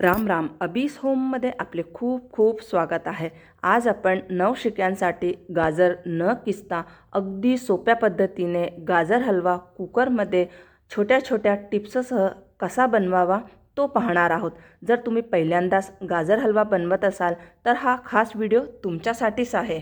राम राम. अबीस होममध्ये आपले खूप खूप स्वागत आहे. आज आपण नवशिक्यांसाठी गाजर न किसता अगदी सोप्या पद्धतीने गाजर हलवा कुकरमध्ये छोट्या छोट्या टिप्ससह कसा बनवावा तो पाहणार आहोत. जर तुम्ही पहिल्यांदाच गाजर हलवा बनवत असाल तर हा खास व्हिडिओ तुमच्यासाठीच आहे.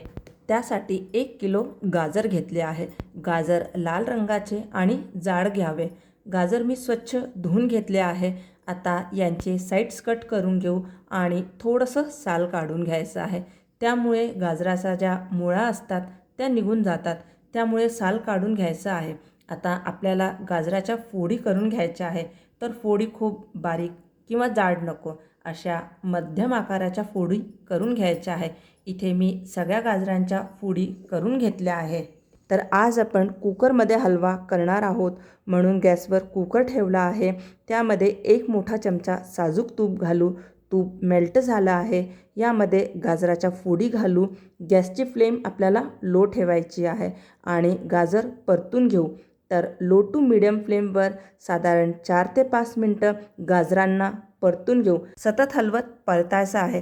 त्यासाठी एक किलो गाजर घेतले आहे. गाजर लाल रंगाचे आणि जाड घ्यावे. गाजर मी स्वच्छ धुवून घेतले आहे. आता यांचे साईड्स कट करून घेऊ आणि थोडंसं साल काढून घ्यायचं आहे. त्यामुळे गाजराच्या ज्या मुळा असतात त्या निघून जातात. त्यामुळे साल काढून घ्यायचं आहे. आता आपल्याला गाजराच्या फोडी करून घ्यायच्या आहे. तर फोडी खूप बारीक किंवा जाड नको अशा मध्यम आकाराच्या फोडी करून घ्यायच्या आहे. इथे मी सगळ्या गाजरांच्या फोडी करून घेतल्या आहे. तर आज आपण कुकरमध्ये हलवा करणार आहोत. म्हणून गॅसवर कुकर ठेवला आहे. त्यामध्ये एक मोठा चमचा साजूक तूप घालू. तूप मेल्ट झालं आहे. यामध्ये गाजराच्या फोडी घालू. गॅसची फ्लेम आपल्याला लो ठेवायची आहे आणि गाजर परतून घेऊ. तर लो टू मिडियम फ्लेमवर साधारण चार ते पाच मिनटं गाजरांना परतून घेऊ. सतत हलवत परतायचं आहे.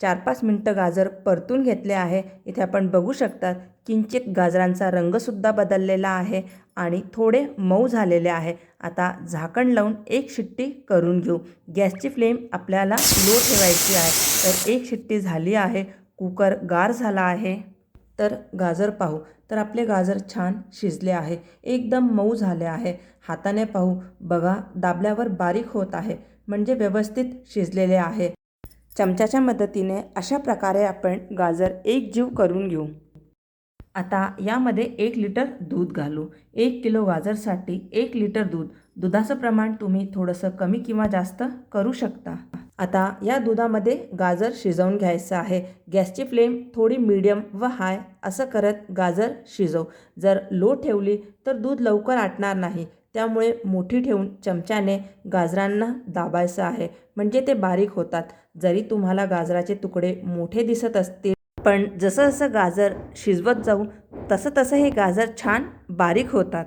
चार पाच मिनटं गाजर परतून घेतले आहे. इथे आपण बघू शकतात किंचित गाजरांचा रंगसुद्धा बदललेला आहे आणि थोडे मऊ झालेले आहे. आता झाकण लावून एक शिट्टी करून घेऊ. गॅसची फ्लेम आपल्याला लो ठेवायची आहे. तर एक शिट्टी झाली आहे. कुकर गार झाला आहे. तर गाजर पाहू. तर आपले गाजर छान शिजले आहे. एकदम मऊ झाले आहे. हाताने पाहू. बघा दाबल्यावर बारीक होत आहे. म्हणजे व्यवस्थित शिजलेले आहे. चमच्याच्या मदतीने अशा प्रकारे आपण गाजर एक जीव करून घेऊ. आता यामध्ये एक लिटर दूध घालू. एक किलो गाजरसाठी एक लिटर दूध. दुधाचं प्रमाण तुम्ही थोडंसं कमी किंवा जास्त करू शकता. आता या दुधामध्ये गाजर शिजवून घ्यायचं आहे. गॅसची फ्लेम थोडी मीडियम व हाय असं करत गाजर शिजव. जर लो ठेवली तर दूध लवकर आटणार नाही. त्यामुळे मोठी ठेवून चमच्याने गाजरांना दाबायचं आहे. म्हणजे ते बारीक होतात. जरी तुम्हाला गाजराचे तुकडे मोठे दिसत असतील पण जसं जसं गाजर शिजवत जाऊ तसं तसं हे गाजर छान बारीक होतात.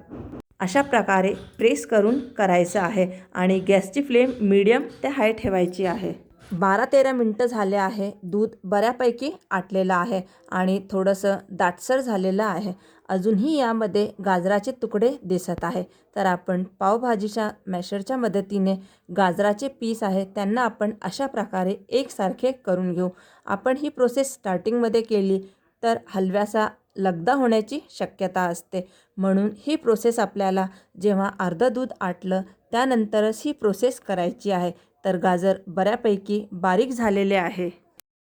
अशा प्रकारे प्रेस करून करायचं आहे आणि गॅसची फ्लेम मीडियम ते हाय ठेवायची आहे. बारा तेरा मिनटं झाले आहे. दूध बऱ्यापैकी आटलेलं आहे आणि थोडंसं दाटसर झालेलं आहे. अजूनही यामध्ये गाजराचे तुकडे दिसत आहे. तर आपण पावभाजीच्या मॅशरच्या मदतीने गाजराचे पीस आहे त्यांना आपण अशा प्रकारे एकसारखे करून घेऊ. आपण ही प्रोसेस स्टार्टिंगमध्ये केली तर हलव्याचा लगदा होण्याची शक्यता असते. म्हणून ही प्रोसेस आपल्याला जेव्हा अर्धं दूध आटलं त्यानंतरच ही प्रोसेस करायची आहे. तर गाजर बऱ्यापैकी बारीक झालेले आहे.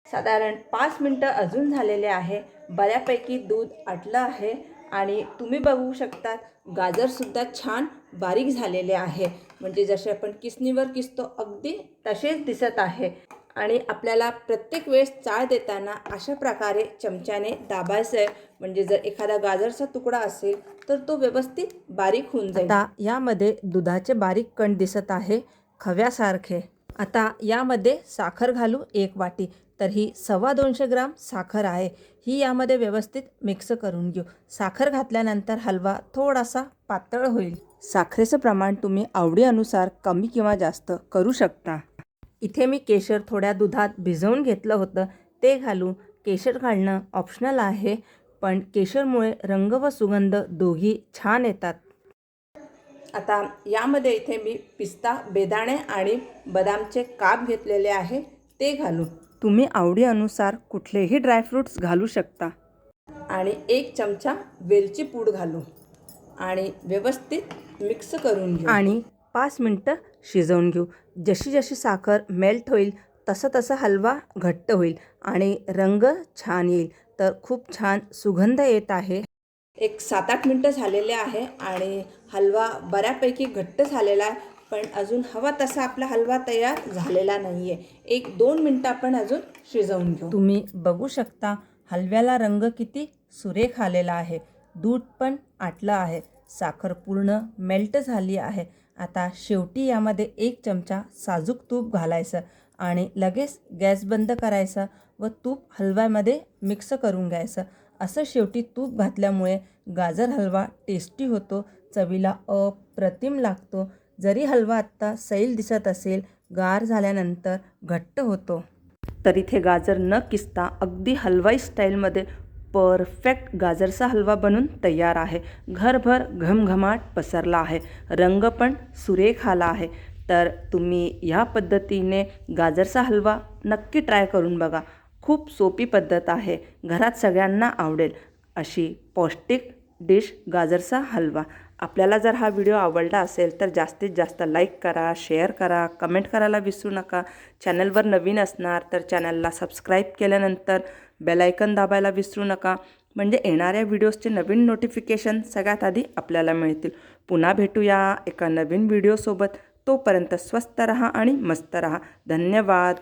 साधारण पाच मिनटं अजून झालेले आहे. बऱ्यापैकी दूध आटलं आहे आणि तुम्ही बघू शकतात गाजरसुद्धा छान बारीक झालेले आहे. म्हणजे जसे आपण किसणीवर किसतो अगदी तसेच दिसत आहे. आणि आपल्याला प्रत्येक वेळेस चाळ देताना अशा प्रकारे चमच्याने दाबायचं आहे म्हणजे जर एखादा गाजरचा तुकडा असेल तर तो व्यवस्थित बारीक होऊन जाईल. आता यामध्ये दुधाचे बारीक कण दिसत आहे खव्यासारखे. आता यामध्ये साखर घालू एक वाटी तर ही सव्वा दोनशे ग्राम साखर आहे. ही यामध्ये व्यवस्थित मिक्स करून घेऊ. साखर घातल्यानंतर हलवा थोडासा पातळ होईल. साखरेचं प्रमाण तुम्ही आवडीनुसार कमी किंवा जास्त करू शकता. इथे मी केशर थोड्या दुधात भिजवून घेतलं होतं. ते घालू केशर घालणं ऑप्शनल आहे पण केशरमुळे रंग व सुगंध दोघी छान येतात. आता यामध्ये इथे मी पिस्ता बेदाणे आणि बदामचे काप घेतलेले आहे ते घालू तुम्ही आवडीनुसार कुठलेही ड्रायफ्रूट्स घालू शकता. आणि एक चमचा वेलची पूड घालू आणि व्यवस्थित मिक्स करून घेऊ आणि पाच मिनटं शिजवून घेऊ. जशी जशी साखर मेल्ट होईल तसं तसं हलवा घट्ट होईल आणि रंग छान येईल. तर खूप छान सुगंध येत आहे. एक सात आठ मिनटं झालेले आहे आणि हलवा बऱ्यापैकी घट्ट झालेला आहे पण अजून हवा तसा आपला हलवा तयार झालेला नाही आहे एक दोन मिनटं आपण अजून शिजवून घेऊ. तुम्ही बघू शकता हलव्याला रंग किती सुरेख आलेला आहे. दूध पण आटलं आहे. साखर पूर्ण मेल्ट झाली आहे. आता शेवटी यामध्ये एक चमचा साजूक तूप घालायचं आणि लगेच गॅस बंद करायचा व तूप हलव्यामध्ये मिक्स करून घ्यायचं. असं शेवटी तूप घातल्यामुळे गाजर हलवा टेस्टी होतो चवीला अप्रतिम लागतो. जरी हलवा आत्ता सैल दिसत असेल गार झाल्यानंतर घट्ट होतो. तर इथे गाजर न किसता अगदी हलवाई स्टाईलमध्ये परफेक्ट गाजरचा हलवा बनून तयार आहे. घरभर घमघमाट पसरला आहे. रंग पण सुरेख आला आहे. तर तुम्ही ह्या पद्धतीने गाजरचा हलवा नक्की ट्राय करून बघा. खूप सोपी पद्धत आहे. घरात सगळ्यांना आवडेल अशी पौष्टिक डिश गाजरचा हलवा. आपल्याला जर हा व्हिडिओ आवडला असेल तर जास्तीत जास्त लाईक करा शेअर करा कमेंट करायला विसरू नका. चॅनलवर नवीन असणार तर चॅनलला सबस्क्राईब केल्यानंतर बेलायकन दाबायला विसरू नका. म्हणजे येणाऱ्या व्हिडिओजचे नवीन नोटिफिकेशन सगळ्यात आधी आपल्याला मिळतील. पुन्हा भेटूया एका नवीन व्हिडिओसोबत. तोपर्यंत स्वस्त रहा आणि मस्त रहा. धन्यवाद.